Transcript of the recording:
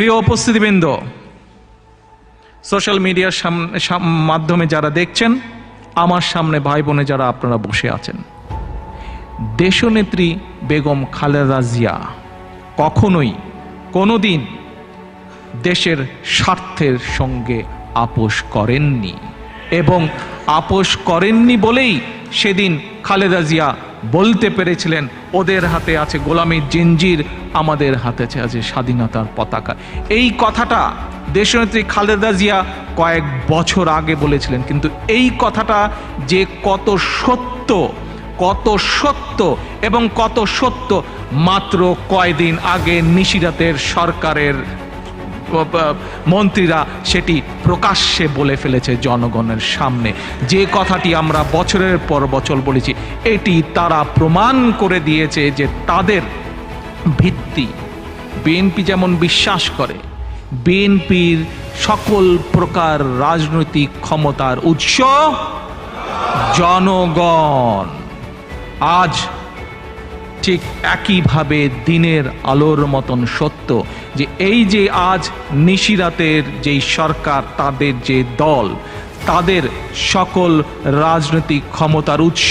প্রিয় উপস্থিতিবৃন্দ সোশ্যাল মিডিয়ার সামনে মাধ্যমে যারা দেখছেন, আমার সামনে ভাই বোনে যারা আপনারা বসে আছেন, দেশনেত্রী বেগম খালেদা জিয়া কখনোই কোনোদিন দেশের স্বার্থের সঙ্গে আপোষ করেননি এবং আপোষ করেননি বলেই সেদিন খালেদা জিয়া বলতে পেরেছিলেন, ওদের হাতে আছে গোলামীর জিঞ্জির, আমাদের হাতে আছে স্বাধীনতার পতাকা। এই কথাটা দেশনেত্রী খালেদা জিয়া কয়েক বছর আগে বলেছিলেন, কিন্তু এই কথাটা যে কত সত্য কত সত্য এবং কত সত্য, মাত্র কয়দিন আগে নিশিরাতের সরকারের মন্ত্রীরা সেটি প্রকাশ্যে বলে ফেলেছে জনগণের সামনে। যে কথাটি আমরা বছরের পর বছর বলেছি, এটি তারা প্রমাণ করে দিয়েছে যে তাদের ভিত্তি। বিএনপি যেমন বিশ্বাস করে বিএনপির সকল প্রকার রাজনৈতিক ক্ষমতার উৎস জনগণ। আজ ঠিক একইভাবে দিনের আলোর মতন সত্য যে এই যে আজ নিশিরাতের যেই সরকার, তাদের যে দল, তাদের সকল রাজনৈতিক ক্ষমতার উৎস